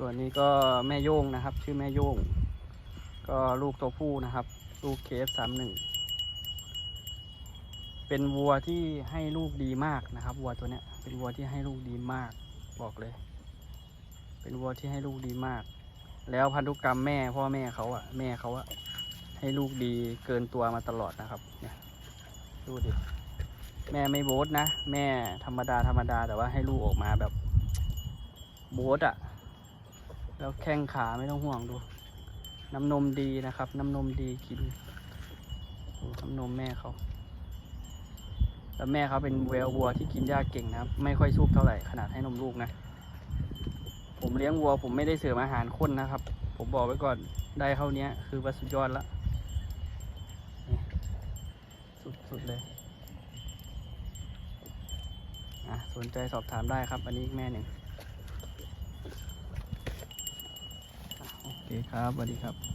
ส่วนนี้ก็แม่โย่งนะครับ ชื่อแม่โย่ง ก็ลูกตัวผู้นะครับ ลูกเคฟสามหนึ่งเป็นวัวที่ให้ลูกดีมากนะครับ วัวตัวเนี้ยเป็นวัวที่ให้ลูกดีมาก บอกเลย เป็นวัวที่ให้ลูกดีมาก แล้วพันธุกรรมแม่พ่อแม่เขาอะแม่เขาอะให้ลูกดีเกินตัวมาตลอดนะครับ เนี่ยดูดิแม่ไม่โบทนะ แม่ธรรมดาธรรมดาแต่ว่าให้ลูกออกมาแบบโบทอะ แล้วแข้งขาไม่ต้องห่วงดู น้ำนมดีนะครับ น้ำนมดีกินดูน้ำนมแม่เขา แล้วแม่เขาเป็นเวลวัวที่กินหญ้าเก่งนะครับ ไม่ค่อยสูบเท่าไหร่ขนาดให้นมลูกนะ ผมเลี้ยงวัวผมไม่ได้เสริมอาหารข้นนะครับ ผมบอกไว้ก่อนได้เท่านี้คือว่าสุดยอดละสุดๆเลยอะสนใจสอบถามได้ครับ อันนี้แม่หนึ่งอะโอ เคครับสวัสดีครับ